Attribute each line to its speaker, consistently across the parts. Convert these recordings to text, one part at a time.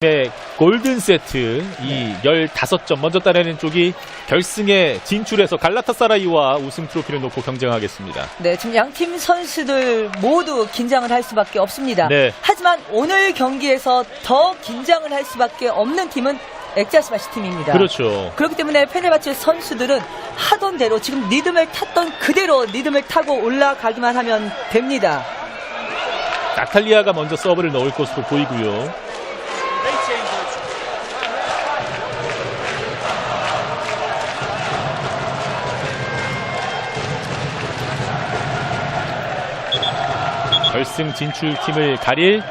Speaker 1: 네, 골든 세트 이 15점 먼저 따내는 쪽이 결승에 진출해서 갈라타사라이와 우승 트로피를 놓고 경쟁하겠습니다.
Speaker 2: 네, 지금 양팀 선수들 모두 긴장을 할 수밖에 없습니다.
Speaker 1: 네.
Speaker 2: 하지만 오늘 경기에서 더 긴장을 할 수밖에 없는 팀은 엑자스바시 팀입니다.
Speaker 1: 그렇죠.
Speaker 2: 그렇기 때문에 페네바체 선수들은 하던 대로 지금 리듬을 탔던 그대로 리듬을 타고 올라가기만 하면 됩니다.
Speaker 1: 나탈리아가 먼저 서브를 넣을 것으로 보이고요. 결승 진출팀을 가릴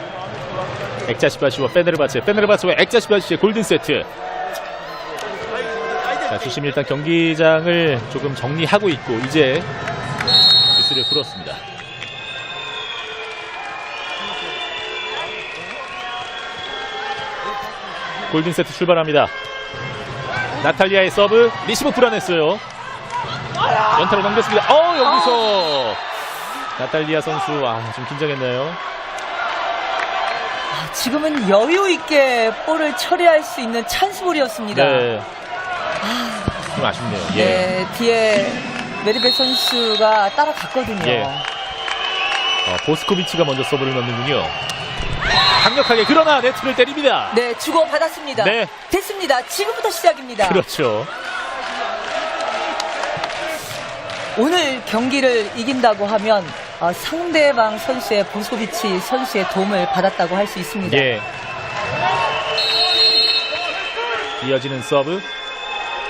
Speaker 1: 엑자시바시와 페네르바체, 페네르바체와 엑자시바시의 골든 세트. 자, 주심 일단 경기장을 조금 정리하고 있고 이제 뉴스를 풀었습니다. 골든 세트 출발합니다. 나탈리아의 서브 리시브 불안했어요. 연타로 넘겼습니다. 어 여기서 나탈리아 선수 아, 좀 긴장했나요?
Speaker 2: 지금은 여유 있게 볼을 처리할 수 있는 찬스볼이었습니다.
Speaker 1: 네. 좀 아쉽네요. 예.
Speaker 2: 네, 뒤에 메리베 선수가 따라갔거든요.
Speaker 1: 예. 어, 보스코비치가 먼저 서브를 넣는군요. 강력하게 그러나 네트를 때립니다.
Speaker 2: 네, 주고 받았습니다.
Speaker 1: 네.
Speaker 2: 됐습니다. 지금부터 시작입니다.
Speaker 1: 그렇죠.
Speaker 2: 오늘 경기를 이긴다고 하면 어, 상대방 선수의 보소비치 선수의 도움을 받았다고 할 수 있습니다.
Speaker 1: 예. 이어지는 서브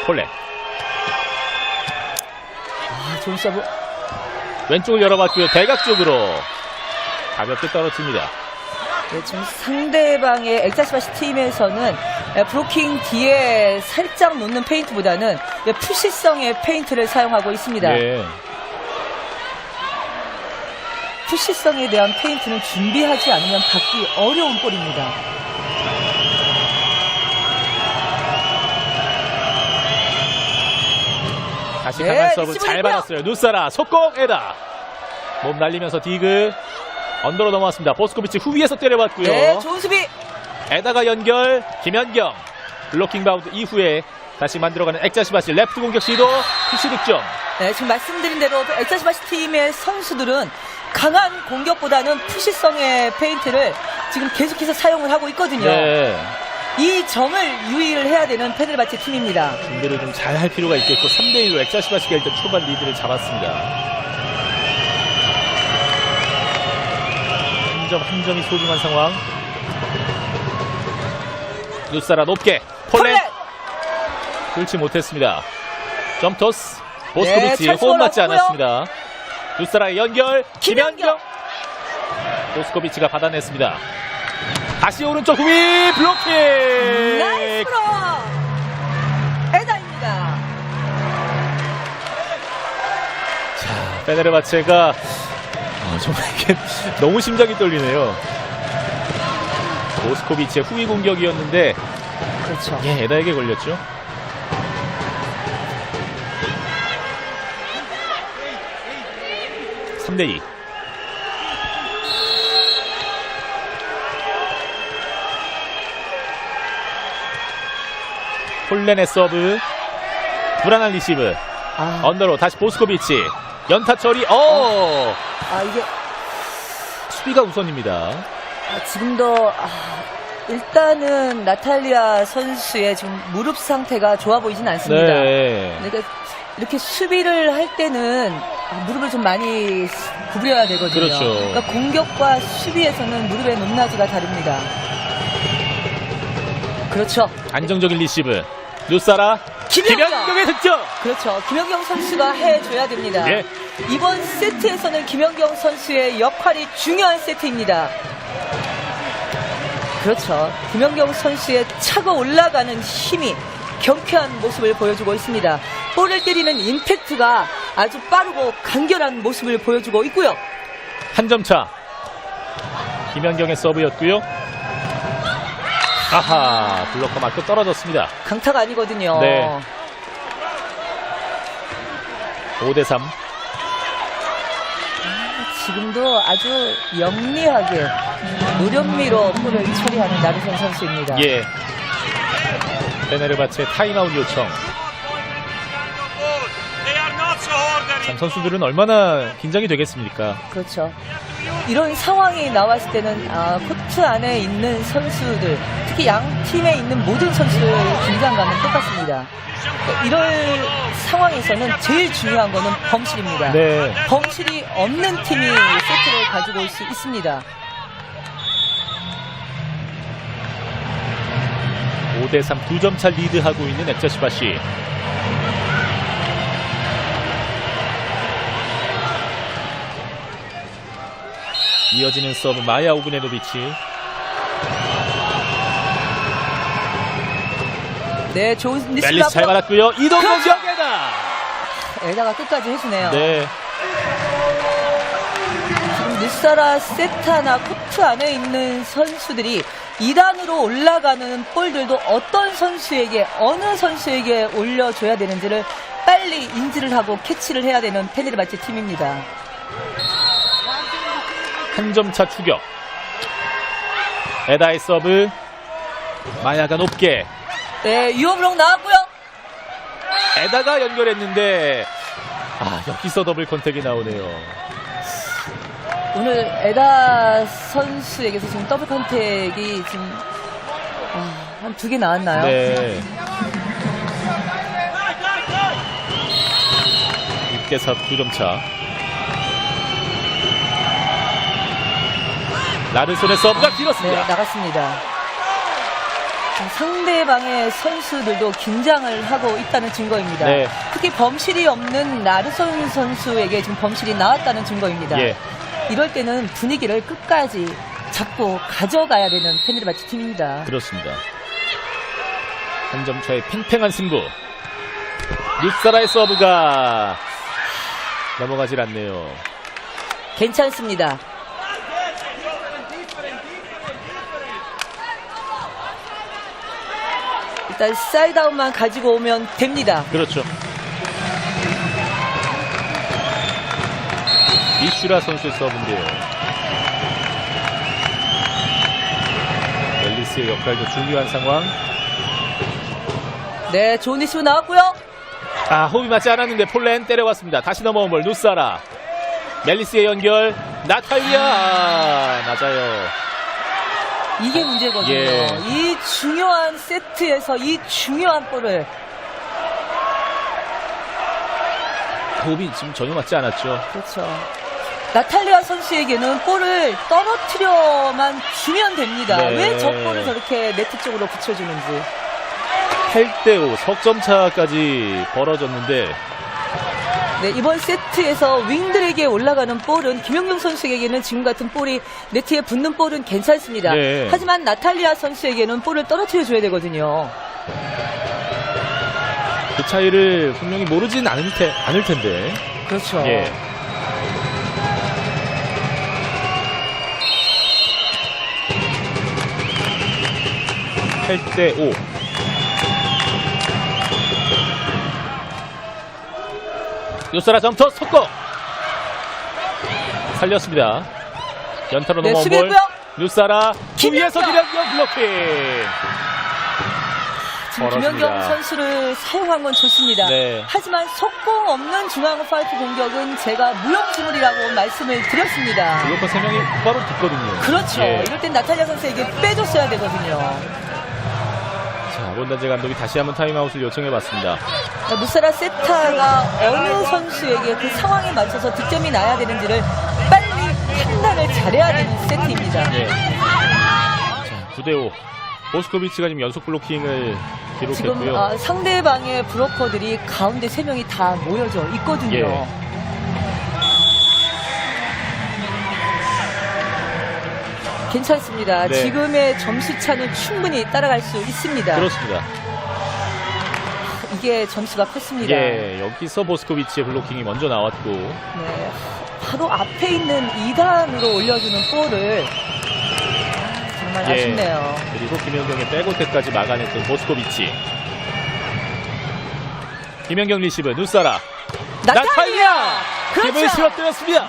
Speaker 1: 폴렛
Speaker 2: 아, 좋은 서브.
Speaker 1: 왼쪽을 열어봤고요. 대각 쪽으로 가볍게 떨어집니다.
Speaker 2: 네, 지금 상대방의 엑자스바시 팀에서는 에, 브로킹 뒤에 살짝 놓는 페인트보다는 에, 푸시성의 페인트를 사용하고 있습니다.
Speaker 1: 예.
Speaker 2: 푸시성에 대한 페인트는 준비하지 않으면 받기 어려운 볼입니다.
Speaker 1: 다시
Speaker 2: 네,
Speaker 1: 강한 서브 잘. 받았어요. 누사라 속공 에다. 몸 날리면서 디그 언더로 넘어왔습니다. 보스코비치 후위에서 때려봤고요.
Speaker 2: 네, 좋은 수비.
Speaker 1: 에다가 연결 김현경 블로킹 바운드 이후에 다시 만들어가는 엑자시바시 레프트 공격 시도 푸시 득점.
Speaker 2: 네, 지금 말씀드린 대로 엑자시바시 팀의 선수들은 강한 공격보다는 푸시성의 페인트를 지금 계속해서 사용을 하고 있거든요.
Speaker 1: 네.
Speaker 2: 이 점을 유의를 해야 되는 페네르바체 팀입니다.
Speaker 1: 준비를 좀 잘 할 필요가 있겠고 3대 1로 엑자시바시가 일단 초반 리드를 잡았습니다. 한 점한 점이 소중한 상황. 누사라 높게 폴렛
Speaker 2: 폴렛!
Speaker 1: 뚫지 못했습니다. 점토스
Speaker 2: 네,
Speaker 1: 보스코비치
Speaker 2: 찬스
Speaker 1: 호흡 맞지. 않았습니다. 누사라의 연결 김현경
Speaker 2: 김연경.
Speaker 1: 보스코비치가 받아냈습니다. 다시 오른쪽 후위 블로킹
Speaker 2: 나이스! 에다입니다.
Speaker 1: 페네르바체가 어, 정말 이게 너무 심장이 떨리네요. 보스코비치의 후위 공격이었는데
Speaker 2: 그렇죠.
Speaker 1: 예, 에다에게 걸렸죠. (3 대 2) 폴렌의 서브 불안한 리시브.
Speaker 2: 아,
Speaker 1: 언더로 다시 보스코비치. 연타 처리 어!
Speaker 2: 아, 이게
Speaker 1: 수비가 우선입니다.
Speaker 2: 아, 지금도 아, 일단은 나탈리아 선수의 지금 무릎 상태가 좋아 보이진 않습니다.
Speaker 1: 네.
Speaker 2: 그러니까 이렇게 수비를 할 때는 아, 무릎을 좀 많이 구부려야 되거든요.
Speaker 1: 그렇죠.
Speaker 2: 그러니까 공격과 수비에서는 무릎의 높낮이가 다릅니다. 그렇죠.
Speaker 1: 안정적인 리시브
Speaker 2: 김연경!
Speaker 1: 김연경의 득점
Speaker 2: 그렇죠. 김연경 선수가 해줘야 됩니다.
Speaker 1: 예.
Speaker 2: 이번 세트에서는 김연경 선수의 역할이 중요한 세트입니다. 그렇죠. 김연경 선수의 차고 올라가는 힘이 경쾌한 모습을 보여주고 있습니다. 볼을 때리는 임팩트가 아주 빠르고 간결한 모습을 보여주고 있고요.
Speaker 1: 한 점 차. 김연경의 서브였고요. 아하, 블록커 맞고 떨어졌습니다.
Speaker 2: 강타가 아니거든요.
Speaker 1: 네. 5대 3.
Speaker 2: 지금도 아주 영리하게 노련미로 볼을 처리하는 나르선 선수입니다.
Speaker 1: 예. 베네르바체 타임아웃 요청. 참 선수들은 얼마나 긴장이 되겠습니까?
Speaker 2: 그렇죠. 이런 상황이 나왔을 때는 아, 코트 안에 있는 선수들, 특히 양 팀에 있는 모든 선수의 긴장감은 똑같습니다. 이럴 상황에서는 제일 중요한 거는 범실입니다.
Speaker 1: 네.
Speaker 2: 범실이 없는 팀이 세트를 가지고 올 수 있습니다.
Speaker 1: 5대3 두점차 리드하고 있는 액자시바시. 이어지는 서브 마야 오그네노비치.
Speaker 2: 네, 좋은
Speaker 1: 멜리스 잘 받았고요. 이동
Speaker 2: 그렇죠.
Speaker 1: 공격에다.
Speaker 2: 에다가 끝까지 해주네요.
Speaker 1: 네.
Speaker 2: 지금 뉴사라 세타나 코트 안에 있는 선수들이 2단으로 올라가는 볼들도 어떤 선수에게 어느 선수에게 올려줘야 되는지를 빨리 인지를 하고 캐치를 해야 되는 페네르바체 팀입니다.
Speaker 1: 한 점 차 추격. 에다의 서브. 마야가 높게.
Speaker 2: 네, 유업롱 나왔고요.
Speaker 1: 에다가 연결했는데 아 여기서 더블 컨택이 나오네요.
Speaker 2: 오늘 에다 선수에게서 지금 더블 컨택이 지금 한두 개 나왔나요?
Speaker 1: 네. 6대 4 2점 차. 나르손의 서브가
Speaker 2: 네,
Speaker 1: 길었습니다.
Speaker 2: 나갔습니다. 상대방의 선수들도 긴장을 하고 있다는 증거입니다.
Speaker 1: 네.
Speaker 2: 특히 범실이 없는 나르손 선수에게 지금 범실이 나왔다는 증거입니다.
Speaker 1: 예.
Speaker 2: 이럴 때는 분위기를 끝까지 잡고 가져가야 되는 페네르바치 팀입니다.
Speaker 1: 그렇습니다. 한 점 차의 팽팽한 승부. 닉사라의 서브가 넘어가질 않네요.
Speaker 2: 괜찮습니다. 일단 사이드아웃만 가지고 오면 됩니다.
Speaker 1: 그렇죠. 이슈라 선수의 서브인데요. 멜리스의 역할도 중요한 상황.
Speaker 2: 네, 좋은 리시브 나왔고요.
Speaker 1: 아, 호흡이 맞지 않았는데 폴렌 때려왔습니다. 다시 넘어온 볼 누사라. 멜리스의 연결. 나탈리아. 아, 낮아요.
Speaker 2: 이게 문제거든요.
Speaker 1: 예.
Speaker 2: 이 중요한 세트에서 이 중요한 볼을
Speaker 1: 호흡이 지금 전혀 맞지 않았죠.
Speaker 2: 그렇죠. 나탈리아 선수에게는 볼을 떨어뜨려만 주면 됩니다.
Speaker 1: 네.
Speaker 2: 왜저 볼을 저렇게 네트 쪽으로 붙여주는지.
Speaker 1: 8대5 석점 차까지 벌어졌는데
Speaker 2: 네, 이번 세트에서 윙들에게 올라가는 볼은 김영경 선수에게는 지금 같은 볼이 네트에 붙는 볼은 괜찮습니다.
Speaker 1: 네.
Speaker 2: 하지만 나탈리아 선수에게는 볼을 떨어뜨려 줘야 되거든요.
Speaker 1: 그 차이를 분명히 모르진 않을, 테, 않을 텐데.
Speaker 2: 그렇죠.
Speaker 1: 예. 팔대 5. 요사라 점터 속고 살렸습니다. 연타로
Speaker 2: 네,
Speaker 1: 넘어온 볼.
Speaker 2: 수비했고요.
Speaker 1: 뉴사라! 위에서 김연경 블로킹.
Speaker 2: 지금
Speaker 1: 벌어집니다.
Speaker 2: 김연경 선수를 사용한 건 좋습니다.
Speaker 1: 네.
Speaker 2: 하지만 속공 없는 중앙 파이트 공격은 제가 무용지물이라고 말씀을 드렸습니다.
Speaker 1: 블로커 3명이 바로 붙거든요.
Speaker 2: 그렇죠.
Speaker 1: 예.
Speaker 2: 이럴 땐 나탈리아 선수에게 빼줬어야 되거든요.
Speaker 1: 자, 론단제 감독이 다시 한번 타임아웃을 요청해봤습니다.
Speaker 2: 무사라 세타가 어느 선수에게 그 상황에 맞춰서 득점이 나야 되는지를 빨리 판단을 잘해야 되는 세트입니다.
Speaker 1: 예. 자, 9대5. 보스코비치가 지금 연속 블로킹을
Speaker 2: 지금
Speaker 1: 기록했고요.
Speaker 2: 아, 상대방의 브로커들이 가운데 세 명이 다 모여져 있거든요.
Speaker 1: 예.
Speaker 2: 괜찮습니다.
Speaker 1: 네.
Speaker 2: 지금의 점수 차는 충분히 따라갈 수 있습니다.
Speaker 1: 그렇습니다.
Speaker 2: 이게 점수가 컸습니다.
Speaker 1: 예, 여기서 보스코비치의 블로킹이 먼저 나왔고.
Speaker 2: 네, 바로 앞에 있는 2단으로 올려주는 볼을 정말
Speaker 1: 예.
Speaker 2: 아쉽네요.
Speaker 1: 그리고 김연경의 백어택까지 막아냈던 보스코비치. 김연경 리시브, 누사라.
Speaker 2: 나탈리아!
Speaker 1: 힘을
Speaker 2: 그렇죠!
Speaker 1: 실어뜨렸습니다.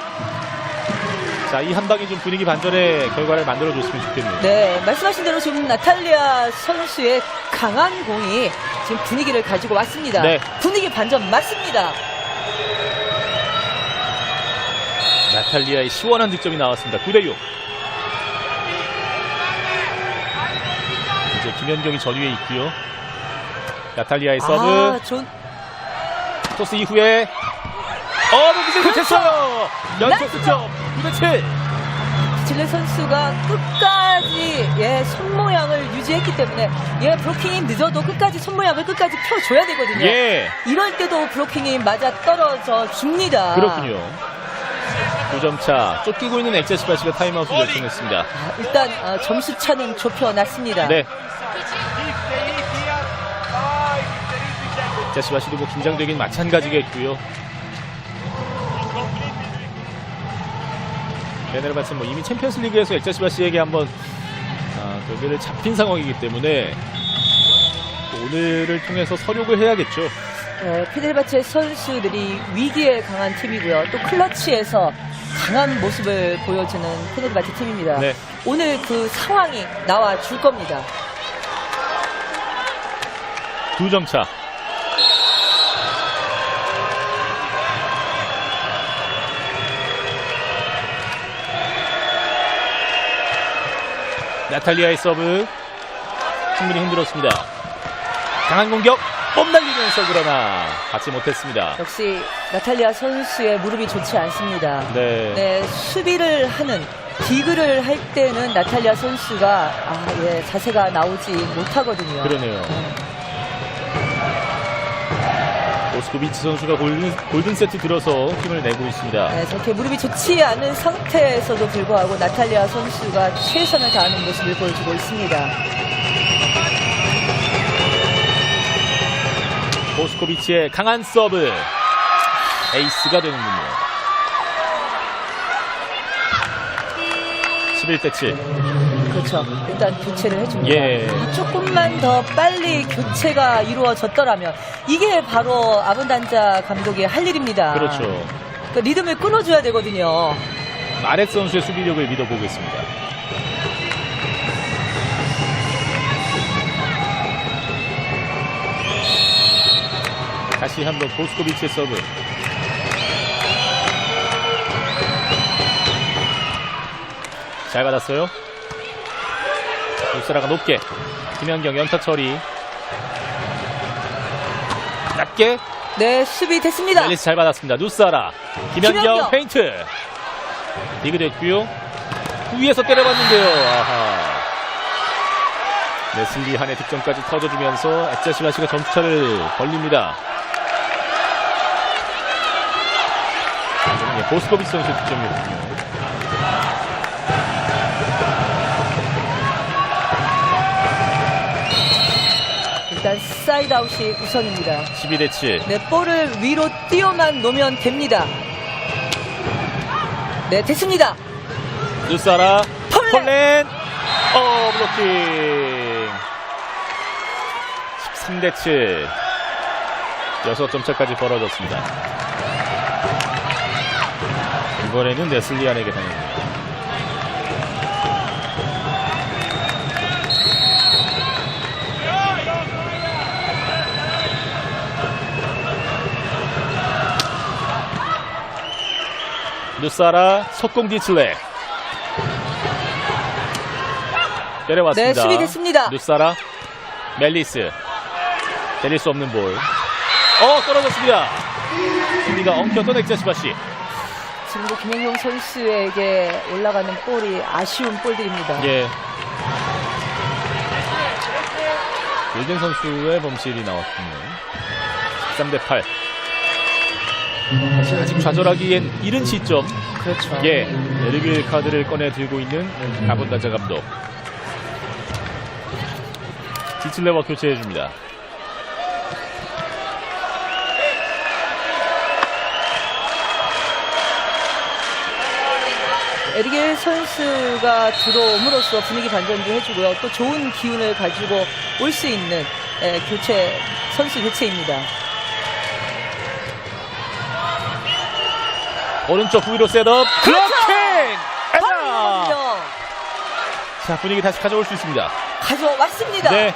Speaker 1: 자, 이 한 방이 좀 분위기 반전의 결과를 만들어줬으면 좋겠네요.
Speaker 2: 네, 말씀하신 대로 지금 나탈리아 선수의 강한 공이 지금 분위기를 가지고 왔습니다.
Speaker 1: 네.
Speaker 2: 분위기 반전 맞습니다.
Speaker 1: 나탈리아의 시원한 득점이 나왔습니다. 9대6. 이제 김현경이 전위에 있고요. 나탈리아의 서브.
Speaker 2: 아, 존,
Speaker 1: 토스 이후에 어, 높이 못했어요. 연속
Speaker 2: 나이스
Speaker 1: 득점. 9대7.
Speaker 2: 질레 선수가 끝까지 예, 손 모양을 유지했기 때문에 예, 브로킹이 늦어도 끝까지 손 모양을 끝까지 펴줘야 되거든요.
Speaker 1: 예.
Speaker 2: 이럴 때도 브로킹이 맞아 떨어져 줍니다.
Speaker 1: 그렇군요. 9점 차. 쫓기고 있는 엑자시바시가 타임아웃을 요청했습니다.
Speaker 2: 아, 일단 어, 점수 차는 좁혀놨습니다.
Speaker 1: 네. 엑자시바시도 뭐 긴장되긴 마찬가지겠고요. 베네르바츠는 뭐 이미 챔피언스 리그에서 엑자시바시에게 한번 아, 경기를 잡힌 상황이기 때문에 또 오늘을 통해서 서력을 해야겠죠.
Speaker 2: 네, 피델바체 선수들이 위기에 강한 팀이고요. 또 클러치에서 강한 모습을 보여주는 피델바체 팀입니다.
Speaker 1: 네.
Speaker 2: 오늘 그 상황이 나와 줄 겁니다.
Speaker 1: 두 점 차. 나탈리아의 서브 충분히 힘들었습니다. 강한 공격 뽐 날리면서 그러나 받지 못했습니다.
Speaker 2: 역시 나탈리아 선수의 무릎이 좋지 않습니다.
Speaker 1: 네.
Speaker 2: 네, 수비를 하는 디그를 할 때는 나탈리아 선수가 아, 예, 자세가 나오지 못하거든요.
Speaker 1: 그러네요. 오스코비치 선수가 골든, 골든 세트 들어서 힘을 내고 있습니다.
Speaker 2: 네, 저렇게 무릎이 좋지 않은 상태에서도 불구하고 나탈리아 선수가 최선을 다하는 모습을 보여주고 있습니다.
Speaker 1: 오스코비치의 강한 서브 에이스가 되는군요. 11대 7.
Speaker 2: 그렇죠. 일단 교체를 해줍니다.
Speaker 1: 예.
Speaker 2: 아, 조금만 더 빨리 교체가 이루어졌더라면 이게 바로 아본단자 감독의 할 일입니다.
Speaker 1: 그렇죠.
Speaker 2: 그 리듬을 끊어줘야 되거든요.
Speaker 1: 마렉 선수의 수비력을 믿어보겠습니다. 다시 한번 보스코비치의 서브. 잘 받았어요. 울사라가 높게. 김현경 연타 처리. 낮게.
Speaker 2: 네, 수비 됐습니다.
Speaker 1: 앨리스 잘 받았습니다. 누사라. 김현경,
Speaker 2: 김현경.
Speaker 1: 페인트. 디그 됐고요. 위에서 때려봤는데요. 아하. 레슬리 한의 득점까지 터져주면서 액자 시바시가 점수차를 벌립니다. 예, 보스코비치 선수 득점이었군요.
Speaker 2: 사이드 아웃이 우선입니다.
Speaker 1: 12대 7.
Speaker 2: 네, 볼을 위로 띄어만 놓으면 됩니다. 네, 됐습니다.
Speaker 1: 누사라.
Speaker 2: 폴렌!
Speaker 1: 폴렌. 어, 블로킹. 13대 7. 6점 차까지 벌어졌습니다. 이번에는 네슬리안에게 당합니다. 누사라 속공 디슬레 때려왔습니다.
Speaker 2: 네, 수비 됐습니다.
Speaker 1: 누사라 멜리스 때릴 수 없는 볼. 어 떨어졌습니다. 승리가 엉켰던 엑자시바시.
Speaker 2: 지금도 김영용 선수에게 올라가는 볼이 아쉬운 볼들입니다.
Speaker 1: 예. 골든 선수의 범실이 나왔군요. 13대 8. 아직 좌절하기엔 이른 시점.
Speaker 2: 그렇죠.
Speaker 1: 예, 에르빌 카드를 꺼내 들고 있는 가본다자 감독. 디틀레와 교체해줍니다.
Speaker 2: 에리겔 선수가 들어옴으로써 분위기 반전도 해주고요. 또 좋은 기운을 가지고 올 수 있는 예, 교체 선수 교체입니다.
Speaker 1: 오른쪽 후위로 셋업. 블로킹!
Speaker 2: 들어가거든요.
Speaker 1: 자, 분위기 다시 가져올 수 있습니다.
Speaker 2: 가져왔습니다.
Speaker 1: 네.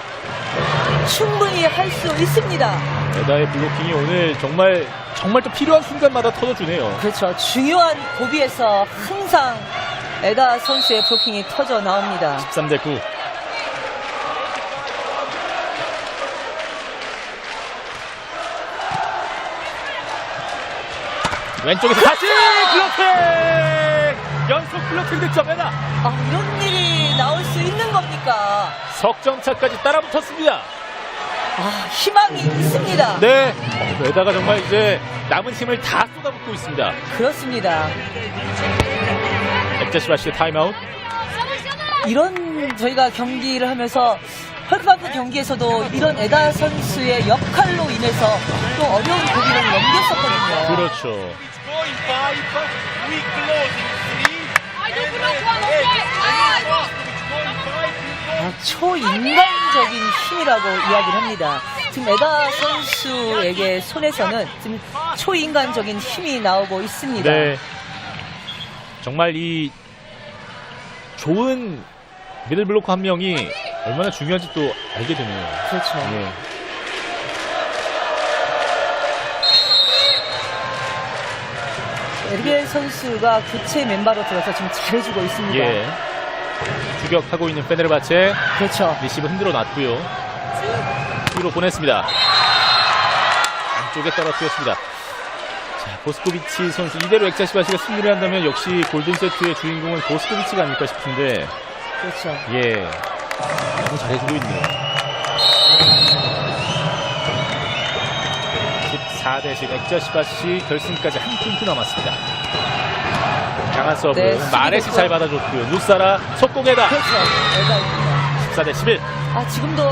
Speaker 2: 충분히 할 수 있습니다.
Speaker 1: 에다의 블로킹이 오늘 정말 정말 또 필요한 순간마다 터져주네요.
Speaker 2: 그렇죠. 중요한 고비에서 항상 에다 선수의 블로킹이 터져 나옵니다.
Speaker 1: 13대 9. 왼쪽에서 다시 블로킹! 연속 블로킹 득점 에다
Speaker 2: 아, 이런 일이 나올 수 있는 겁니까?
Speaker 1: 석점차까지 따라붙었습니다.
Speaker 2: 아, 희망이 있습니다.
Speaker 1: 네. 에다가 정말 이제 남은 힘을 다 쏟아붓고 있습니다.
Speaker 2: 그렇습니다.
Speaker 1: 엑자시바시의 타임아웃.
Speaker 2: 이런 저희가 경기를 하면서 헐크바프 경기에서도 이런 에다 선수의 역할로 인해서 또 어려운 고비를 넘겼었거든요.
Speaker 1: 그렇죠.
Speaker 2: 아, 초인간적인 힘이라고 이야기를 합니다. 지금 에다 선수에게 손에서는 지금 초인간적인 힘이 나오고 있습니다.
Speaker 1: 네. 정말 이 좋은 미들 블로커 한 명이 얼마나 중요한지 또 알게 되네요.
Speaker 2: 그렇죠.
Speaker 1: 예.
Speaker 2: 에르겔 선수가 교체 멤버로 들어서 지금 잘해주고 있습니다.
Speaker 1: 예. 추격하고 있는 페네르바체
Speaker 2: 그렇죠.
Speaker 1: 리시브 흔들어 놨고요. 뒤로 보냈습니다. 안쪽에 떨어뜨렸습니다. 자, 보스코비치 선수 이대로 엑자시바시가 승리를 한다면 역시 골든 세트의 주인공은 보스코비치가 아닐까 싶은데
Speaker 2: 그렇죠.
Speaker 1: 예. 너무 잘해주고 있네요. 14대 10 엑자시바시 결승까지 한 포인트 남았습니다. 강한 서브
Speaker 2: 네,
Speaker 1: 마레시 잘 받아줬고요. 누사라 속공에다
Speaker 2: 그렇죠. 에다입니다.
Speaker 1: 14대 11
Speaker 2: 아, 지금도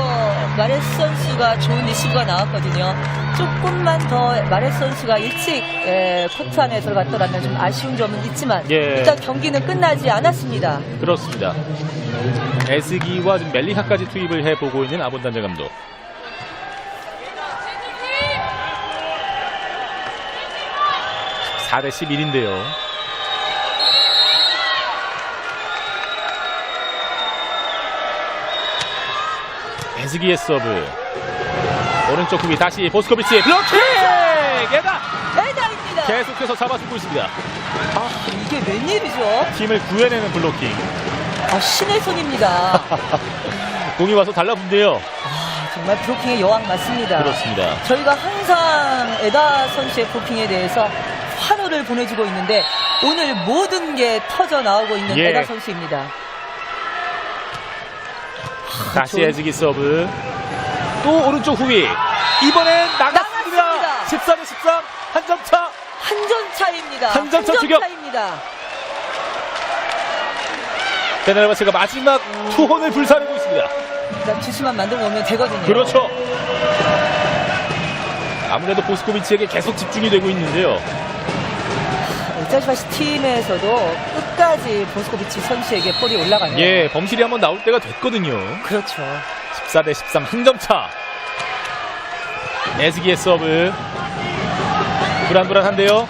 Speaker 2: 마레스 선수가 좋은 리시브가 나왔거든요. 조금만 더 마레스 선수가 일찍 에, 코트 안에 들어갔더라면 좀 아쉬운 점은 있지만
Speaker 1: 예.
Speaker 2: 일단 경기는 끝나지 않았습니다.
Speaker 1: 그렇습니다. 에스기와 지금 멜리카까지 투입을 해보고 있는 아본단장 감독. (4대 11인데요) 에스기의 서브 오른쪽 후비 다시 보스코비치 블로킹 에다
Speaker 2: 에다입니다.
Speaker 1: 계속해서 잡아주고 있습니다
Speaker 2: 아, 이게 웬일이죠?
Speaker 1: 팀을 구해내는 블로킹
Speaker 2: 아, 신의 손입니다.
Speaker 1: 공이 와서 달라붙네요
Speaker 2: 아, 정말 브로킹의 여왕 맞습니다.
Speaker 1: 그렇습니다
Speaker 2: 저희가 항상 에다 선수의 브로킹에 대해서 환호를 보내주고 있는데 오늘 모든 게 터져 나오고 있는
Speaker 1: 예.
Speaker 2: 에다 선수입니다.
Speaker 1: 다시
Speaker 2: 좋은-
Speaker 1: 해지기 서브. 또 오른쪽 후위. 이번엔 나갔습니다.
Speaker 2: 나갔습니다.
Speaker 1: 14대 13. 한 점 차.
Speaker 2: 한 점 차입니다.
Speaker 1: 한 점
Speaker 2: 차한
Speaker 1: 추격.
Speaker 2: 차입니다.
Speaker 1: 베네르바체가 마지막 투혼을 불사르고 있습니다.
Speaker 2: 일단 주스만 만들어 놓으면 되거든요.
Speaker 1: 그렇죠. 아무래도 보스코비치에게 계속 집중이 되고 있는데요.
Speaker 2: 짜시바시 팀에서도 끝까지 보스코비치 선수에게 볼이 올라가요.
Speaker 1: 예, 범실이 한번 나올 때가 됐거든요.
Speaker 2: 그렇죠.
Speaker 1: 14대 13. 한 점 차. 에스기의 서브. 불안불안한데요.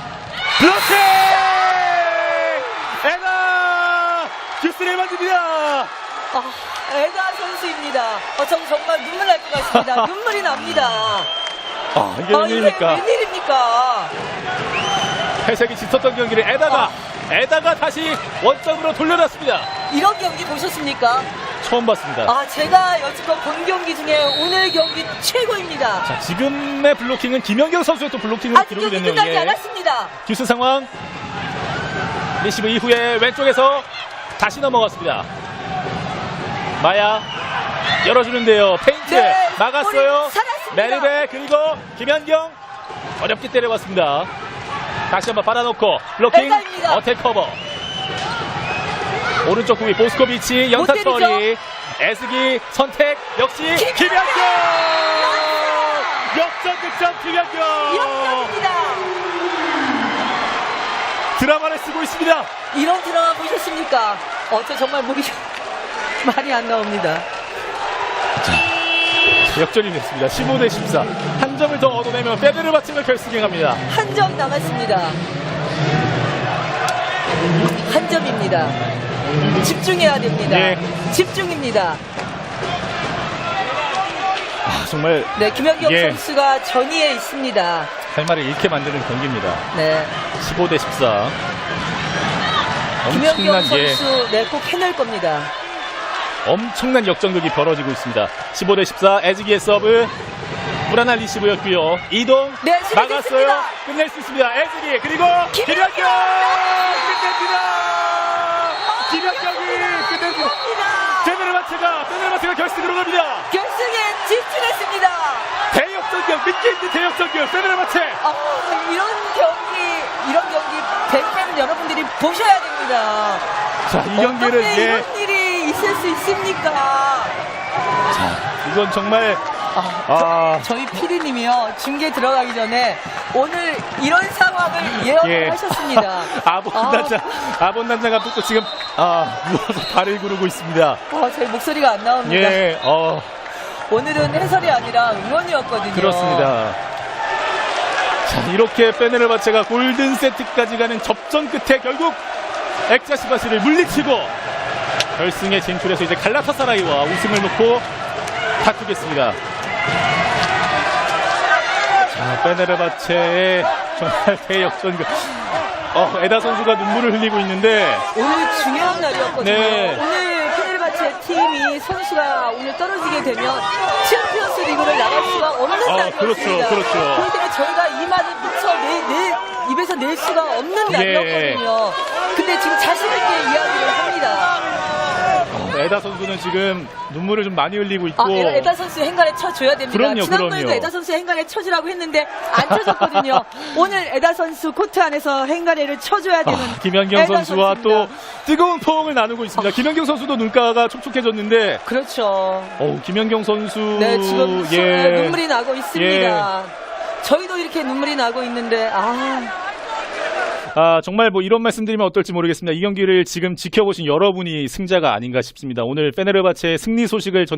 Speaker 1: 블로킹! 에나! 규스를 만집니다.
Speaker 2: 아, 에다 선수입니다. 어, 저 정말 눈물 날 것 같습니다. 눈물이 납니다.
Speaker 1: 아, 이게
Speaker 2: 아,
Speaker 1: 웬일입니까?
Speaker 2: 이게 웬일입니까?
Speaker 1: 회색이 짙었던 경기를 에다가 에다가 다시 원점으로 돌려놨습니다.
Speaker 2: 이런 경기 보셨습니까?
Speaker 1: 처음 봤습니다.
Speaker 2: 아, 제가 여지껏 본 경기 중에 오늘 경기 최고입니다.
Speaker 1: 자, 지금의 블로킹은 김연경 선수의 또 블로킹으로
Speaker 2: 아직
Speaker 1: 기록이
Speaker 2: 경기
Speaker 1: 됐네요.
Speaker 2: 끝나지
Speaker 1: 예.
Speaker 2: 않았습니다.
Speaker 1: 듀스 상황. 리시브 이후에 왼쪽에서 다시 넘어갔습니다. 마야 열어주는데요. 페인트
Speaker 2: 네,
Speaker 1: 막았어요.
Speaker 2: 살았습니다.
Speaker 1: 메리베 그리고 김연경 어렵게 때려봤습니다. 다시 한번 받아놓고 블로킹. 어택 커버. 오른쪽 구위 보스코비치 연타? 처리 에스기 선택 역시!
Speaker 2: 김연경
Speaker 1: 역전 득점 김연경
Speaker 2: 역전입니다.
Speaker 1: 드라마를 쓰고 있습니다.
Speaker 2: 이런 드라마 보셨습니까? 어, 저 정말 목이 말이 안 나옵니다.
Speaker 1: 역전이 됐습니다. 15대 14. 한 점을 더 얻어내면 페데르 바치가 결승에 갑니다.
Speaker 2: 한 점 남았습니다. 한 점입니다. 집중해야 됩니다.
Speaker 1: 예.
Speaker 2: 집중입니다.
Speaker 1: 아, 정말
Speaker 2: 네, 김연경
Speaker 1: 예.
Speaker 2: 선수가 전위에 있습니다.
Speaker 1: 할 말을 잃게 만드는 경기입니다.
Speaker 2: 네,
Speaker 1: 15대 14.
Speaker 2: 김연경
Speaker 1: 엄청난 예,
Speaker 2: 선수 네, 꼭 해낼 겁니다.
Speaker 1: 엄청난 역전극이 벌어지고 있습니다. 15대 14 에즈기의 서브 불안한 리시브였고요. 이동
Speaker 2: 네, 수비
Speaker 1: 막았어요.
Speaker 2: 됐습니다.
Speaker 1: 끝낼 수 있습니다. 에즈기 그리고
Speaker 2: 김연경!
Speaker 1: 김연경 끝냅니다. 김연경이 끝냅니다. 제네르마트가 제네르마트가 결승으로 갑니다.
Speaker 2: 결승에 진출했습니다.
Speaker 1: 대역전격 믿기 있는 대역전격 제네르마트.
Speaker 2: 아, 이런 경기, 이런 경기 팬팬 여러분들이 보셔야 됩니다.
Speaker 1: 자 이 경기는
Speaker 2: 어떻게
Speaker 1: 예
Speaker 2: 이런 일이 있을 수 있습니까?
Speaker 1: 이건 정말
Speaker 2: 아,
Speaker 1: 아
Speaker 2: 저 희 피디님이요 중계 들어가기 전에 오늘 이런 상황을 예언을
Speaker 1: 예.
Speaker 2: 하셨습니다.
Speaker 1: 아본 단장 아본 단장 감독도 지금 아 누워서 발을 구르고 있습니다.
Speaker 2: 아, 저희 목소리가 안 나옵니다.
Speaker 1: 예, 어
Speaker 2: 오늘은 해설이 아니라 응원이었거든요.
Speaker 1: 그렇습니다. 자 이렇게 페네르바체가 골든 세트까지 가는 접전 끝에 결국 엑자시바스를 물리치고 결승에 진출해서 이제 갈라타사라이와 우승을 놓고 다투겠습니다. 자 페네르바체의 정말 대역전. 어 에다 선수가 눈물을 흘리고 있는데
Speaker 2: 오늘 중요한 날이었거든요.
Speaker 1: 네.
Speaker 2: 오늘 페네르바체 팀이 선수가 오늘 떨어지게 되면 챔피언스 리그를 나갈 수가 없는
Speaker 1: 아,
Speaker 2: 날이었습니다.
Speaker 1: 그렇죠, 그렇죠.
Speaker 2: 그렇기 때문에 저희가 이 말을 미처 내, 내, 입에서 낼 수가 없는
Speaker 1: 예.
Speaker 2: 날이었거든요. 근데 지금 자신 있게 이야기를 합니다.
Speaker 1: 에다 선수는 지금 눈물을 좀 많이 흘리고 있고
Speaker 2: 아, 에다, 선수 행간에 쳐줘야 됩니다.
Speaker 1: 그럼요,
Speaker 2: 지난번에도
Speaker 1: 그럼요.
Speaker 2: 에다 선수 행간에 쳐주라고 했는데 안 쳐줬거든요. 오늘 에다 선수 코트 안에서 행간에를 쳐줘야 되는
Speaker 1: 아, 김연경
Speaker 2: 에다
Speaker 1: 선수와 또
Speaker 2: 선수입니다.
Speaker 1: 뜨거운 포옹을 나누고 있습니다. 김연경 선수도 눈가가 촉촉해졌는데,
Speaker 2: 그렇죠.
Speaker 1: 어우, 김연경 선수.
Speaker 2: 네, 지금 소-
Speaker 1: 예.
Speaker 2: 눈물이 나고 있습니다. 저희도 이렇게 눈물이 나고 있는데, 아,
Speaker 1: 아, 정말 뭐 이런 말씀드리면 어떨지 모르겠습니다. 이 경기를 지금 지켜보신 여러분이 승자가 아닌가 싶습니다. 오늘 페네르바체의 승리 소식을 전해